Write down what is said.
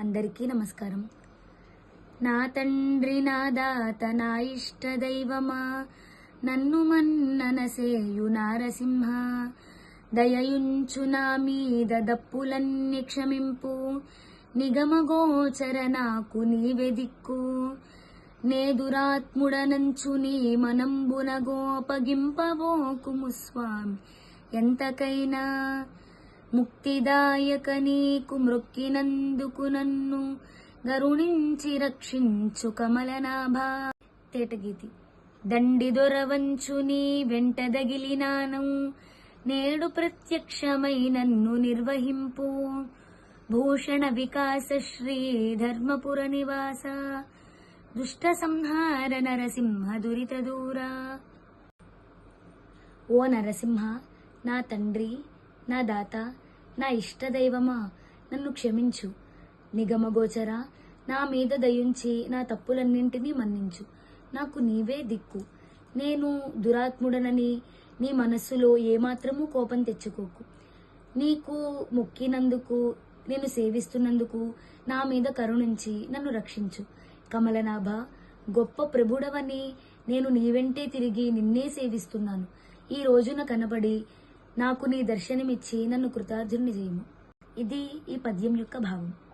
అందరికీ నమస్కారం. నా తండ్రి నా దాత నా ఇష్ట దైవమా నన్ను మన్ననసేయు నారసింహ. దయయుంచు నా మీద దప్పులన్నీ క్షమింపు. నిగమగోచర నాకు నీవే దిక్కు. నే దురాత్ముడనంచు నీ మనంబున గోపగింపబోకుము స్వామి. ఎంతకైనా ముక్తిదాయక నీకు మృక్కినందుకు నన్ను గరుణించి రక్షించు కమలనాభా. తేటగీతి. దండి దొరవంచు నీ వెంట దగిలినాను నేడు ప్రత్యక్షమై నన్ను నిర్వహింపు. భూషణ వికాస శ్రీ ధర్మపుర నివాస. దుష్ట సంహార నరసింహ దురిత దూరా ఓ నరసింహ నా తండ్రి నా దాత నా ఇష్టదైవమా నన్ను క్షమించు. నిగమగోచర నా మీద దయుంచి నా తప్పులన్నింటినీ మన్నించు. నాకు నీవే దిక్కు. నేను దురాత్ముడనని నీ మనస్సులో ఏమాత్రమూ కోపం తెచ్చుకోకు. నీకు మొక్కినందుకు నేను సేవిస్తున్నందుకు నా మీద కరుణించి నన్ను రక్షించు. కమలనాభ గొప్ప ప్రభుడవని నేను నీ వెంటే తిరిగి నిన్నే సేవిస్తున్నాను. ఈ రోజున కనబడి నాకు నీ దర్శనమిచ్చి నన్ను కృతార్థుని చేయము. ఇది ఈ పద్యం యొక్క భావం.